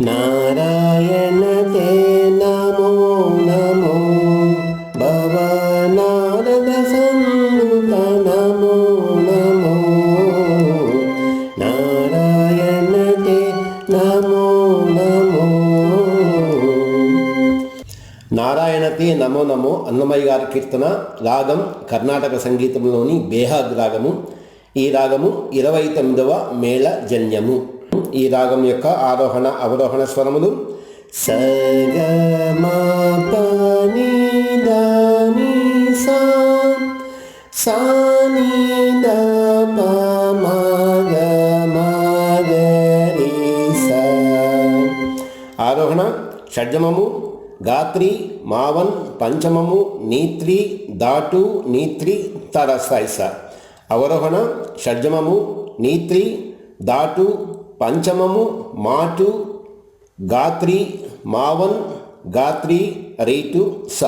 నారాయణ తే నమో నమో భవనారద సంత నమో నమో నారాయణ తే నమో నమో నారాయణతే నమో నమో అన్నమయ్య గారి కీర్తన రాగం కర్ణాటక సంగీతంలోని బేహాద్ రాగము. ఈ రాగము ఇరవై తొమ్మిదవ మేళ జన్యము. ఈ రాగం యొక్క ఆరోహణ అవరోహణ స్వరములు. సా ఆరోహణ షడ్జమము గాత్రి మావన్ పంచమము నీత్రి దాటు నీత్రి తరసైస. అవరోహణ షడ్జమము నీత్రి దాటు పంచమము మాటు గాత్రి మావన్ గాత్రి రీటు స.